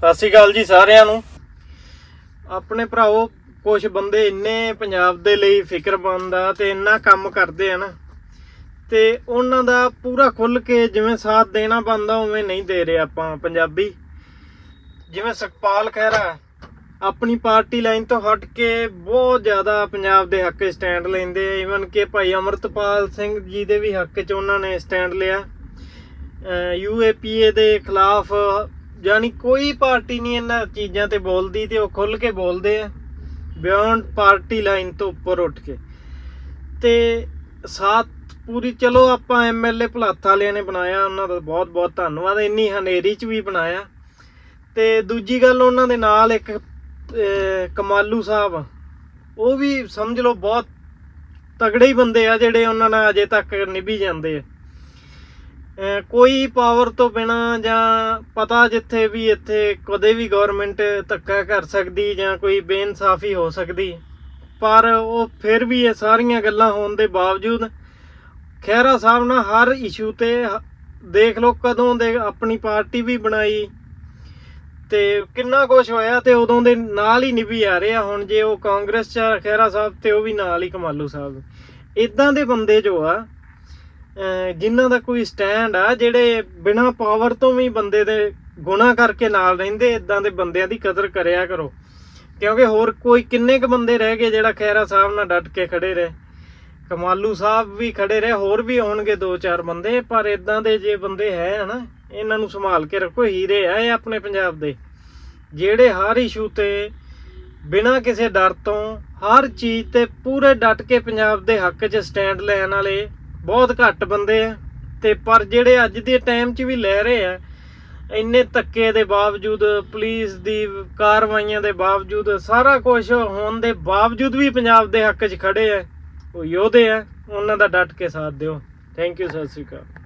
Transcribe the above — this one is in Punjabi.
ਸਤਿ ਸ਼੍ਰੀ ਅਕਾਲ ਜੀ ਸਾਰਿਆਂ ਨੂੰ। ਆਪਣੇ ਭਰਾਓ ਕੁਝ ਬੰਦੇ ਇੰਨੇ ਪੰਜਾਬ ਦੇ ਲਈ ਫਿਕਰਮੰਦ ਆ ਤੇ ਇੰਨਾ ਕੰਮ ਕਰਦੇ ਆ ਨਾ, ਤੇ ਉਹਨਾਂ ਦਾ ਪੂਰਾ ਖੁੱਲ ਕੇ ਜਿਵੇਂ ਸਾਥ ਦੇਣਾ ਬੰਦਾ ਉਵੇਂ ਨਹੀਂ ਦੇ ਰਿਹਾ ਆਪਾਂ ਪੰਜਾਬੀ। ਜਿਵੇਂ ਸੁਖਪਾਲ ਖਹਿਰਾ, ਆਪਣੀ ਪਾਰਟੀ ਲਾਈਨ ਤੋਂ ਹਟ ਕੇ ਬਹੁਤ ਜ਼ਿਆਦਾ ਪੰਜਾਬ ਦੇ ਹੱਕ ਸਟੈਂਡ ਲੈਂਦੇ ਆ। ਇਵਨ ਕਿ ਭਾਈ ਅਮਰਤਪਾਲ ਸਿੰਘ ਜੀ ਦੇ ਵੀ ਹੱਕ 'ਚ ਉਹਨਾਂ ਨੇ ਸਟੈਂਡ ਲਿਆ। ਯੂਏਪੀਏ ਦੇ ਖਿਲਾਫ ਯਾਨੀ ਕੋਈ ਪਾਰਟੀ ਨਹੀਂ ਇਹਨਾਂ ਚੀਜ਼ਾਂ ਤੇ ਬੋਲਦੀ ਤੇ ਉਹ ਖੁੱਲ ਕੇ ਬੋਲਦੇ ਆ। ਬਿਯੋਂਡ ਪਾਰਟੀ ਲਾਈਨ ਤੋਂ ਉੱਪਰ ਉੱਠ ਕੇ। ਤੇ ਸਾਥ ਪੂਰੀ ਚਲੋ ਆਪਾਂ ਐਮਐਲਏ ਭਲਾਥ ਵਾਲਿਆਂ ਨੇ ਬਣਾਇਆ, ਉਹਨਾਂ ਦਾ ਬਹੁਤ ਬਹੁਤ ਧੰਨਵਾਦ। ਇੰਨੀ ਹਨੇਰੀ ਚ ਵੀ ਬਣਾਇਆ। ਤੇ ਦੂਜੀ ਗੱਲ ਉਹਨਾਂ ਦੇ ਨਾਲ ਇੱਕ ਕਮਾਲੂ ਸਾਹਿਬ। ਉਹ ਵੀ ਸਮਝ ਲਓ ਬਹੁਤ ਤਗੜੇ ਹੀ ਬੰਦੇ ਆ, ਜਿਹੜੇ ਉਹਨਾਂ ਨਾਲ ਅਜੇ ਤੱਕ ਨਿਭੀ ਜਾਂਦੇ ਆ। ਕੋਈ ਪਾਵਰ ਤੋਂ ਬਿਨਾ ਜਾਂ ਪਤਾ ਜਿੱਥੇ ਵੀ ਇੱਥੇ ਕਦੇ ਵੀ ਗਵਰਨਮੈਂਟ ਧੱਕਾ ਕਰ ਸਕਦੀ ਜਾਂ ਕੋਈ ਬੇਇਨਸਾਫੀ ਹੋ ਸਕਦੀ, ਪਰ ਉਹ ਫਿਰ ਵੀ ਇਹ ਸਾਰੀਆਂ ਗੱਲਾਂ ਹੋਣ ਦੇ ਬਾਵਜੂਦ ਖਹਿਰਾ ਸਾਹਿਬ ਨਾਲ ਹਰ ਇਸ਼ੂ ਤੇ ਹ- ਦੇਖ ਲਓ ਕਦੋਂ ਦੇ ਆਪਣੀ ਪਾਰਟੀ ਵੀ ਬਣਾਈ ਤੇ ਕਿੰਨਾ ਕੁਝ ਹੋਇਆ ਤੇ ਉਦੋਂ ਦੇ ਨਾਲ ਹੀ ਨਿਭੀ ਆ ਰਹੇ। ਆ ਹੁਣ ਜੇ ਉਹ ਕਾਂਗਰਸ ਚ ਆ, ਖਹਿਰਾ ਸਾਹਿਬ ਤੇ ਉਹ ਵੀ ਨਾਲ ਹੀ ਕਮਾਲੂ ਸਾਹਿਬ। ਇਦਾਂ ਦੇ ਬੰਦੇ ਜੋ ਆ ਜਿਨ੍ਹਾਂ ਦਾ ਕੋਈ ਸਟੈਂਡ ਆ, ਜਿਹੜੇ ਬਿਨਾਂ ਪਾਵਰ ਤੋਂ ਵੀ ਬੰਦੇ ਦੇ ਗੁਣਾ ਕਰਕੇ ਨਾਲ ਰਹਿੰਦੇ ਇਦਾਂ ਦੇ ਬੰਦਿਆਂ ਦੀ ਕਦਰ ਕਰਿਆ ਕਰੋ। ਕਿਉਂਕਿ ਹੋਰ ਕੋਈ ਕਿੰਨੇ ਕ ਬੰਦੇ ਰਹਿ ਗਏ ਜਿਹੜਾ ਖੈਰਾ ਸਾਹਿਬ ਨਾਲ ਡਟ ਕੇ ਖੜੇ ਰਹੇ? ਕਮਾਲੂ ਸਾਹਿਬ ਵੀ ਖੜੇ ਰਹੇ, ਹੋਰ ਵੀ ਹੋਣਗੇ ਦੋ ਚਾਰ ਬੰਦੇ, ਪਰ ਇਦਾਂ ਦੇ ਜੇ ਬੰਦੇ ਹੈ, ਹਨਾ, ਇਹਨਾਂ ਨੂੰ ਸੰਭਾਲ ਕੇ ਰੱਖੋ, ਹੀਰੇ ਆ ਇਹ ਆਪਣੇ ਪੰਜਾਬ ਦੇ। ਜਿਹੜੇ ਹਰ ਇਸ਼ੂ ਤੇ ਬਿਨਾਂ ਕਿਸੇ ਡਰ ਤੋਂ ਹਰ ਚੀਜ਼ ਤੇ ਪੂਰੇ ਡਟ ਕੇ ਪੰਜਾਬ ਦੇ ਹੱਕ 'ਚ ਸਟੈਂਡ ਲੈਣ ਵਾਲੇ ਬਹੁਤ ਘੱਟ ਬੰਦੇ ਆ। ਤੇ ਪਰ ਜਿਹੜੇ ਅੱਜ ਦੇ ਟਾਈਮ 'ਚ ਵੀ ਲੈ ਰਹੇ ਆ, ਇੰਨੇ ਧੱਕੇ ਦੇ ਬਾਵਜੂਦ ਪੁਲਿਸ ਦੀ ਕਾਰਵਾਈਆਂ ਦੇ ਬਾਵਜੂਦ, ਸਾਰਾ ਕੁਝ ਹੋਣ ਦੇ ਬਾਵਜੂਦ ਵੀ ਪੰਜਾਬ ਦੇ ਹੱਕ 'ਚ ਖੜੇ ਆ। ਉਹ ਯੋਧੇ ਆ, ਉਹਨਾਂ ਦਾ ਡਟ ਕੇ ਸਾਥ ਦਿਓ। ਥੈਂਕ ਯੂ ਸਤਿ ਸ਼੍ਰੀ ਅਕਾਲ।